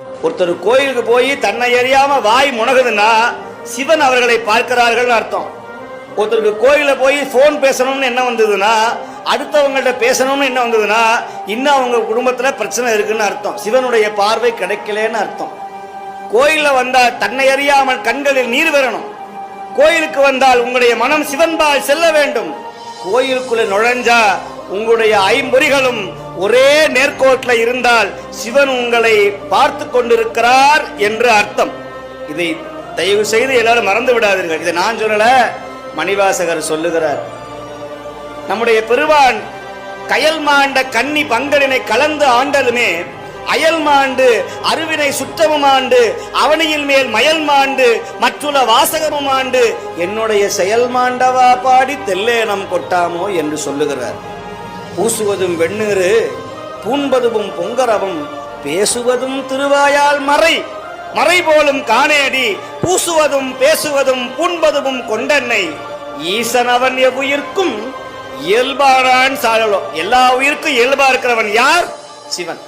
ஒருத்தர் கோயிலுக்கு போய் தன்னை அறியாம வாய் முனகுதுன்னா சிவன் அவர்களை பார்க்கிறார்கள் அர்த்தம். ஒருத்தருக்கு கோயில போய் போன் பேசணும்னு என்ன வந்ததுன்னா அடுத்தவங்கள்ட்ட பேசணும்னு என்ன வந்ததுன்னா இன்னும் அவங்க குடும்பத்துல பிரச்சனை இருக்குன்னு அர்த்தம். சிவனுடைய பார்வை கிடைக்கலன்னு அர்த்தம். கோயில்ல வந்தா தன்னை அறியாமல் கண்களில் நீர் வரணும். கோயிலுக்கு வந்தால் உங்களுடைய மனம் சிவன்பால் செல்ல வேண்டும். கோயிலுக்குள்ள நுழைஞ்சா உங்களுடைய ஐம்பொறிகளும் ஒரே நேர்கோட்டில் இருந்தால் சிவன் உங்களை பார்த்து கொண்டிருக்கிறார் என்று அர்த்தம். இதை தயவு செய்து எல்லாரும் மறந்து விடாதீர்கள். இதை நான் சொல்லல மணிவாசகர் சொல்லுகிறார். நம்முடைய பெருவான் கயல் மாண்ட கன்னி பங்கலினை கலந்து ஆண்டதுமே அயல் மாண்டு அருவினை சுற்றமும் ஆண்டு அவனியின் மேல் மயல் மாண்டு மற்றுள்ள வாசகமும் ஆண்டு என்னுடைய செயல் மாண்டவா பாடி தெல்லேனம் கொட்டாமோ என்று சொல்லுகிறார். பூசுவதும் வெண்ணீரு பூண்பதும் பொங்கரவும் பேசுவதும் திருவாயால் மறை மறை போலும் காணேடி பூசுவதும் பேசுவதும் பூண்பதும் கொண்டென்னை ஈசன் அவன் எவ்வுயிர்க்கும் இயல்பானான் சாழலோ எல்லா உயிருக்கும் இயல்பா இருக்கிறவன் யார்? சிவன்.